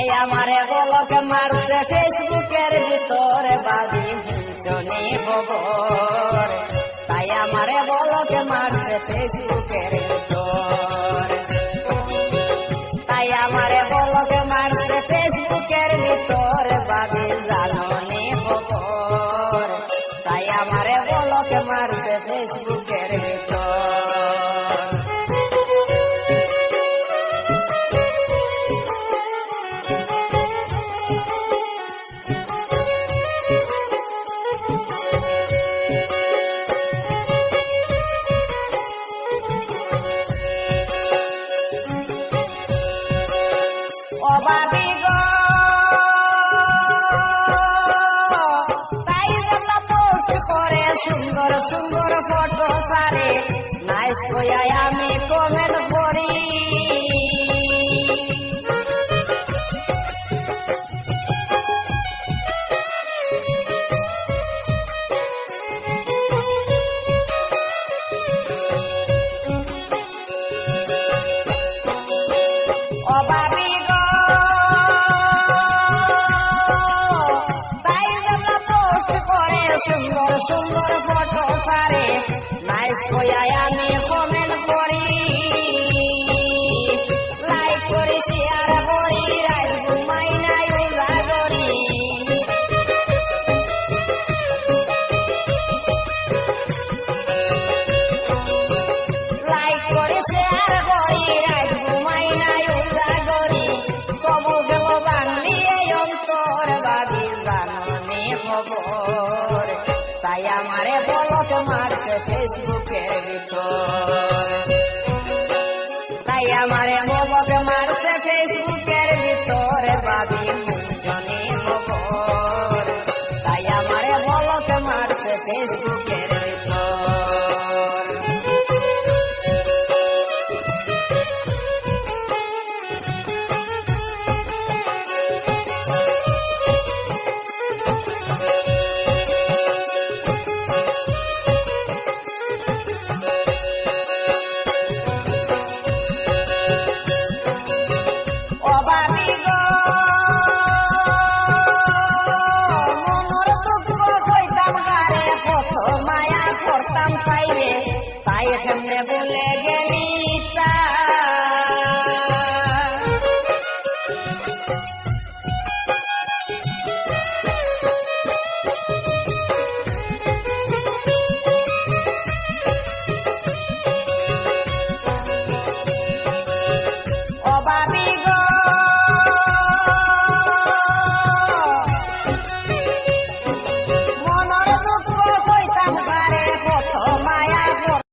তাই আমারে বলক মারছে ফেসবুকের ভিতরে বাদি চনি খবর তাই আমারে বলক মারছে ফেসবুকের ভিতর। তাই আমারে বলক মারছে ফেসবুকের ভিতরে বাদি জাননি সুন্দর সুন্দর ফটো সারে নাইস কইয়াই আমি কমেন্ট সুন্দর ফটো সারে নাইস কইয়াই আমি কমেন্ট করি। লাইক করি শেয়ার করি, রাত ঘুমাই নাই উজা করি। লাইক করে শেয়ার করি, রাত ঘুমাই নাই উজা করি। তবু গেল এই অন্তর বাবি জাননি খবর। তাই আমারে বলক মারছে ফেসবুকের ভিতর। তাই আমারে বলক মারছে ফেসবুকের পাইরে তাই হেমনে বলে গেলি তা।